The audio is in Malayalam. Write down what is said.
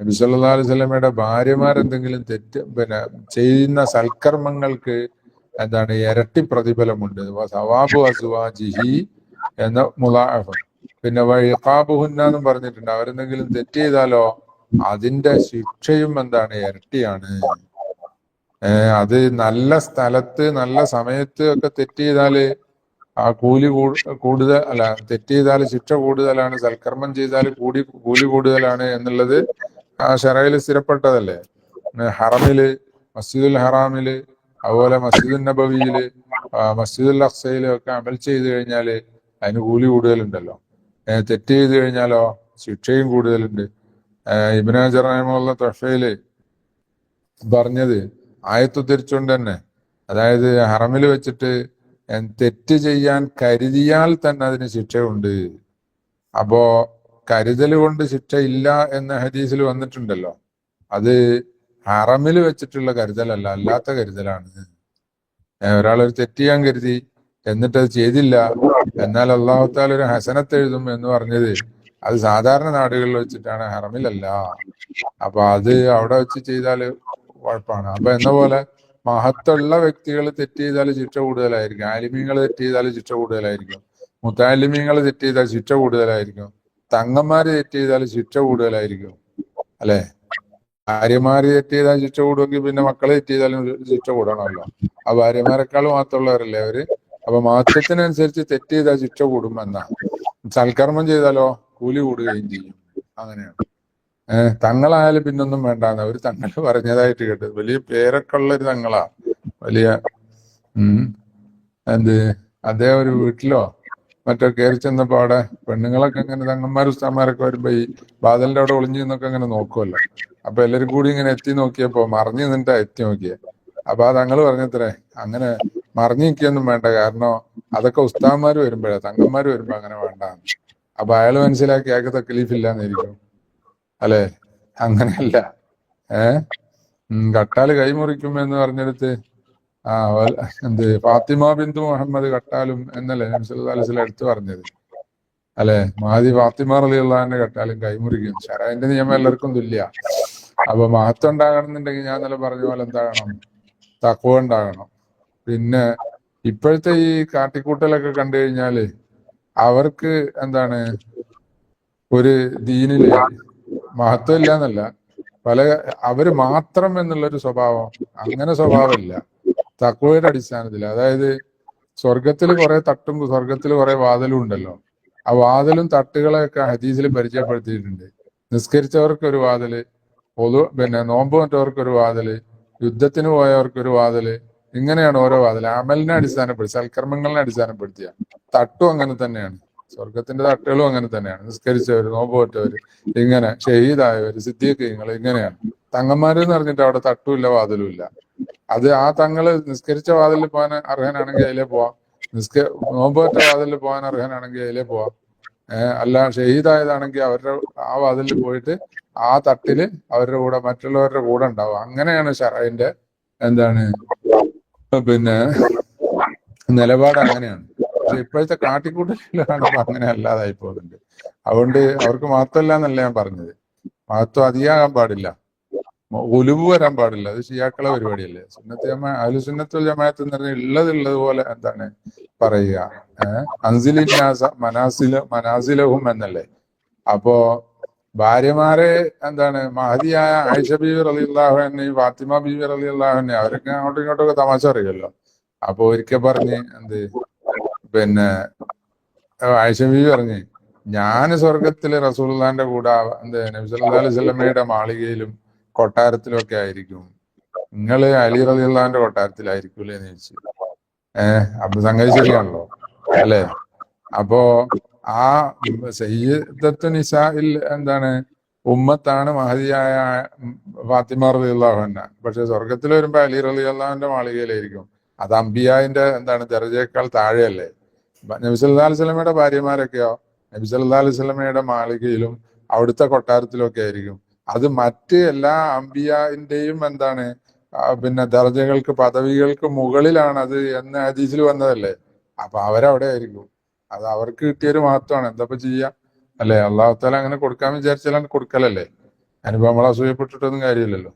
നബി സല്ലാ അലൈഹി സ്വലമയുടെ ഭാര്യമാരെന്തെങ്കിലും തെറ്റ് പിന്നെ ചെയ്യുന്ന സൽക്കർമ്മങ്ങൾക്ക് എന്താണ് ഇരട്ടി പ്രതിഫലമുണ്ട്. എന്ന മുലാഫ് പിന്നെ വഴിക്കാബുഹുന്ന പറഞ്ഞിട്ടുണ്ട്. അവരെന്തെങ്കിലും തെറ്റ് ചെയ്താലോ അതിന്റെ ശിക്ഷയും എന്താണ് ഇരട്ടിയാണ്. അത് നല്ല സ്ഥലത്ത് നല്ല സമയത്ത് ഒക്കെ തെറ്റ് ചെയ്താൽ ആ കൂലി കൂടുതൽ അല്ല തെറ്റ് ചെയ്താൽ ശിക്ഷ കൂടുതലാണ് സൽക്കർമ്മം ചെയ്താൽ കൂടി കൂലി കൂടുതലാണ് എന്നുള്ളത് ആ ഷറയിൽ സ്ഥിരപ്പെട്ടതല്ലേ? ഹറമിൽ മസ്ജിദുൽ ഹറാമിൽ അതുപോലെ മസ്ജിദുൽ നബവിയിൽ മസ്ജിദുൽ അക്സയിൽ ഒക്കെ അമൽ ചെയ്തു കഴിഞ്ഞാൽ അതിന് കൂലി കൂടുതലുണ്ടല്ലോ. തെറ്റ് ചെയ്ത് കഴിഞ്ഞാലോ ശിക്ഷയും കൂടുതലുണ്ട്. ഇബിനാചറമുള്ള തൊഫയിൽ പറഞ്ഞത് ആയത്ത് തിരിച്ചുകൊണ്ട് തന്നെ. അതായത് ഹറമിൽ വെച്ചിട്ട് തെറ്റ് ചെയ്യാൻ കരുതിയാൽ തന്നെ അതിന് ശിക്ഷയുണ്ട്. അപ്പോ കരുതൽ കൊണ്ട് ശിക്ഷ ഇല്ല എന്ന ഹദീസിൽ വന്നിട്ടുണ്ടല്ലോ. അത് ഹറമിൽ വെച്ചിട്ടുള്ള കരുതലല്ല അല്ലാത്ത കരുതലാണ്. ഒരാൾ ഒരു തെറ്റ് ചെയ്യാൻ കരുതി എന്നിട്ട് അത് ചെയ്തില്ല എന്നാൽ അള്ളാഹുത്താൽ ഒരു ഹസനത്ത് എഴുതും എന്ന് പറഞ്ഞത് അത് സാധാരണ നാടുകളിൽ വെച്ചിട്ടാണ് ഹറമിലല്ല. അപ്പൊ അത് അവിടെ വെച്ച് ചെയ്താൽ കുഴപ്പമാണ്. അപ്പൊ എന്ന പോലെ മഹത്തുള്ള വ്യക്തികൾ തെറ്റ് ചെയ്താൽ ശിക്ഷ കൂടുതലായിരിക്കും. ആലിമീങ്ങൾ തെറ്റ് ചെയ്താൽ ശിക്ഷ കൂടുതലായിരിക്കും. മുത്താലിമീങ്ങൾ തെറ്റ് ചെയ്താൽ ശിക്ഷ കൂടുതലായിരിക്കും. തങ്ങന്മാര് തെറ്റ് ചെയ്താൽ ശിക്ഷ കൂടുതലായിരിക്കും. അല്ലെ? ഭാര്യമാര് തെറ്റ് ചെയ്താൽ ശിക്ഷ കൂടുമെങ്കിൽ പിന്നെ മക്കളെ തെറ്റ് ചെയ്താലും ശിക്ഷ കൂടണമല്ലോ. ആ ഭാര്യമാരെക്കാളും മാത്രമുള്ളവരല്ലേ അവർ? അപ്പൊ മാറ്റത്തിനനുസരിച്ച് തെറ്റ് ചെയ്താൽ ശിക്ഷ കൂടും എന്നാ സൽക്കർമ്മം ചെയ്താലോ കൂലി കൂടുകയും ചെയ്യും. അങ്ങനെയാണ്. ഏഹ് തങ്ങളായാലും പിന്നൊന്നും വേണ്ടാന്ന്. അവർ തങ്ങൾ പറഞ്ഞതായിട്ട് കേട്ടു. വലിയ പേരൊക്കെ ഉള്ള ഒരു തങ്ങളാ. വലിയ ഉം എന്ത് അദ്ദേഹം ഒരു വീട്ടിലോ മറ്റോ കയറി ചെന്നപ്പോ അവിടെ പെണ്ണുങ്ങളൊക്കെ ഇങ്ങനെ തങ്ങന്മാർ ഉസ്താന്മാരൊക്കെ വരുമ്പോ ഈ ബാദലിന്റെ അവിടെ ഒളിഞ്ഞു നിന്നൊക്കെ അങ്ങനെ നോക്കുമല്ലോ അപ്പൊ എല്ലാരും കൂടി ഇങ്ങനെ എത്തി നോക്കിയപ്പോ മറിഞ്ഞു നിന്നിട്ടാ എത്തി നോക്കിയ. അപ്പൊ അത് അങ്ങൾ പറഞ്ഞത്രേ അങ്ങനെ മറിഞ്ഞു നിൽക്കൊന്നും വേണ്ട. കാരണം അതൊക്കെ ഉസ്താന്മാര് വരുമ്പോഴാ തങ്ങന്മാര് വരുമ്പോ അങ്ങനെ വേണ്ട അപ്പൊ അയാൾ മനസ്സിലാക്കി അയാൾക്ക് തക്കലീഫില്ലാന്നിരിക്കും അല്ലെ? അങ്ങനെയല്ല. ഏ? കട്ടാൽ കൈമുറിക്കും എന്ന് പറഞ്ഞെടുത്ത് ആ എന്ത് ഫാത്തിമ ബിന്ദു മുഹമ്മദ് കട്ടാലും എന്നല്ലേ വസല്ലം എടുത്തു പറഞ്ഞത്. അല്ലെ? മാതി ഫാത്തിമ റളിയല്ലാഹുവിന്റെ കട്ടാലും കൈമുറിക്കും. ഷറൈന്റെ നിയമം എല്ലാവർക്കും തുല്യ. അപ്പൊ മഹത്വം ഉണ്ടാകണമെന്നുണ്ടെങ്കിൽ ഞാൻ നല്ല പറഞ്ഞ പോലെ എന്താകണം? തക്കുവ ഉണ്ടാകണം. പിന്നെ ഇപ്പോഴത്തെ ഈ കാട്ടിക്കൂട്ടലൊക്കെ കണ്ടു കഴിഞ്ഞാൽ അവർക്ക് എന്താണ്? ഒരു ദീനിൽ മഹത്വം ഇല്ല എന്നല്ല പല അവർ മാത്രം എന്നുള്ളൊരു സ്വഭാവം. അങ്ങനെ സ്വഭാവമില്ല തക്കുവയുടെ അടിസ്ഥാനത്തിൽ അതായത് സ്വർഗത്തിൽ കുറെ തട്ടും സ്വർഗത്തിൽ കുറെ വാതിലും ഉണ്ടല്ലോ. ആ വാതിലും തട്ടുകളെയൊക്കെ ഹദീസിൽ പരിചയപ്പെടുത്തിയിട്ടുണ്ട്. നിസ്കരിച്ചവർക്ക് ഒരു വാതിൽ പൊതു പിന്നെ നോമ്പ് മറ്റവർക്ക് ഒരു വാതിൽ യുദ്ധത്തിന് പോയവർക്ക് ഒരു വാതിൽ ഇങ്ങനെയാണ് ഓരോ വാതിൽ. അമലിനെ അടിസ്ഥാനപ്പെടുത്തി സൽക്കർമ്മങ്ങളെ അടിസ്ഥാനപ്പെടുത്തിയ. തട്ടും അങ്ങനെ തന്നെയാണ്. സ്വർഗത്തിന്റെ തട്ടുകളും അങ്ങനെ തന്നെയാണ്. നിസ്കരിച്ചവര് നോമ്പ് പറ്റവര് ഇങ്ങനെ ഷഹീദായവര് സിദ്ദീഖീങ്ങൾ ഇങ്ങനെയാണ്. തങ്ങന്മാരെന്ന് പറഞ്ഞിട്ട് അവിടെ തട്ടുമില്ല വാതിലും ഇല്ല. അത് ആ തങ്ങൾ നിസ്കരിച്ച വാതിലിൽ പോകാൻ അർഹനാണെങ്കിൽ അതിലേ പോവാം. നിസ്ക നോമ്പേറ്റ വാതിലിൽ പോകാൻ അർഹനാണെങ്കിൽ അതിലേ പോവാം. ഏഹ് അല്ല ഷഹീദായതാണെങ്കിൽ അവരുടെ ആ വാതിലിൽ പോയിട്ട് ആ തട്ടിൽ അവരുടെ കൂടെ മറ്റുള്ളവരുടെ കൂടെ ഉണ്ടാവും അങ്ങനെയാണ് ഷറൈന്റെ എന്താണ് പിന്നെ നിലപാട് അങ്ങനെയാണ്. പക്ഷെ ഇപ്പോഴത്തെ കാട്ടിക്കൂട്ടിലാണ് അങ്ങനെ അല്ലാതായി പോകുന്നുണ്ട് അതുകൊണ്ട് അവർക്ക് മഹത്വമല്ല എന്നല്ല ഞാൻ പറഞ്ഞത്. മഹത്വം അധികമാകാൻ പാടില്ല. ഒലിവ് വരാൻ പാടില്ല. അത് ഷിയാക്കളെ പരിപാടിയല്ലേ? സുന്നത്ത് ജമാ അഹ്ലു സുന്നത്തുൽ ജമാഅത്ത് എന്ന് പറഞ്ഞാൽ ഉള്ളത് ഉള്ളത് പോലെ എന്താണ് പറയുക? ഏഹ്? അൻസിലിന്നാസ മനാസില മനാസിലഹും എന്നല്ലേ? അപ്പോ ഭാര്യമാരെ എന്താണ് മഹതിയായ ആയിഷ ബീവി അള്ളാഹുനെ ഫാത്തിമ ബീവി അള്ളാഹുനെ അവരൊക്കെ അങ്ങോട്ടും ഇങ്ങോട്ടൊക്കെ തമാശ അറിയുമല്ലോ അപ്പൊ ഒരിക്കൽ പറഞ്ഞ് എന്ത് പിന്നെ ആയിഷ ബീവി പറഞ്ഞ് ഞാൻ സ്വർഗത്തിൽ റസൂലുള്ളാന്റെ കൂടെ എന്ത് നബിസ് അലൈഹി സ്വലമയുടെ മാളികയിലും കൊട്ടാരത്തിലും ഒക്കെ ആയിരിക്കും. നിങ്ങൾ അലി റളിയല്ലാഹുവിന്റെ കൊട്ടാരത്തിലായിരിക്കൂലേ എന്ന് ചോദിച്ചു. ഏഹ് അപ്പൊ സംഗതി ശരിയാണല്ലോ അല്ലേ? അപ്പോ ആ സയ്യിദത്തു നിസായിൽ എന്താണ് ഉമ്മത്താണ് മഹതിയായ ഫാത്തിമ റലി അൻഹ. പക്ഷെ സ്വർഗത്തിൽ വരുമ്പോ അലി റളിയല്ലാഹുവിന്റെ മാളികയിലായിരിക്കും. അത് അംബിയാന്റെ എന്താണ് ദർജയേക്കാൾ താഴെയല്ലേ? നബി സല്ലല്ലാഹു അലൈഹി വസല്ലമയുടെ ഭാര്യമാരൊക്കെയോ? നബി സല്ലല്ലാഹു അലൈഹി വസല്ലമയുടെ മാളികയിലും അവിടുത്തെ കൊട്ടാരത്തിലും ഒക്കെ ആയിരിക്കും. അത് മറ്റ് എല്ലാ അമ്പിയാന്റെയും എന്താണ് പിന്നെ ദർജകൾക്ക് പദവികൾക്ക് മുകളിലാണ് അത് എന്ന ഹദീസിൽ വന്നതല്ലേ? അപ്പൊ അവരവിടെ ആയിരിക്കും. അത് അവർക്ക് കിട്ടിയൊരു മാത്രമാണ് എന്താപ്പൊ ചെയ്യാ? അല്ലെ അള്ളാഹുത്താല അങ്ങനെ കൊടുക്കാൻ വിചാരിച്ചാലാണ് കൊടുക്കലല്ലേ? അനുഭവം നമ്മൾ അസൂയപ്പെട്ടിട്ടൊന്നും കാര്യമില്ലല്ലോ.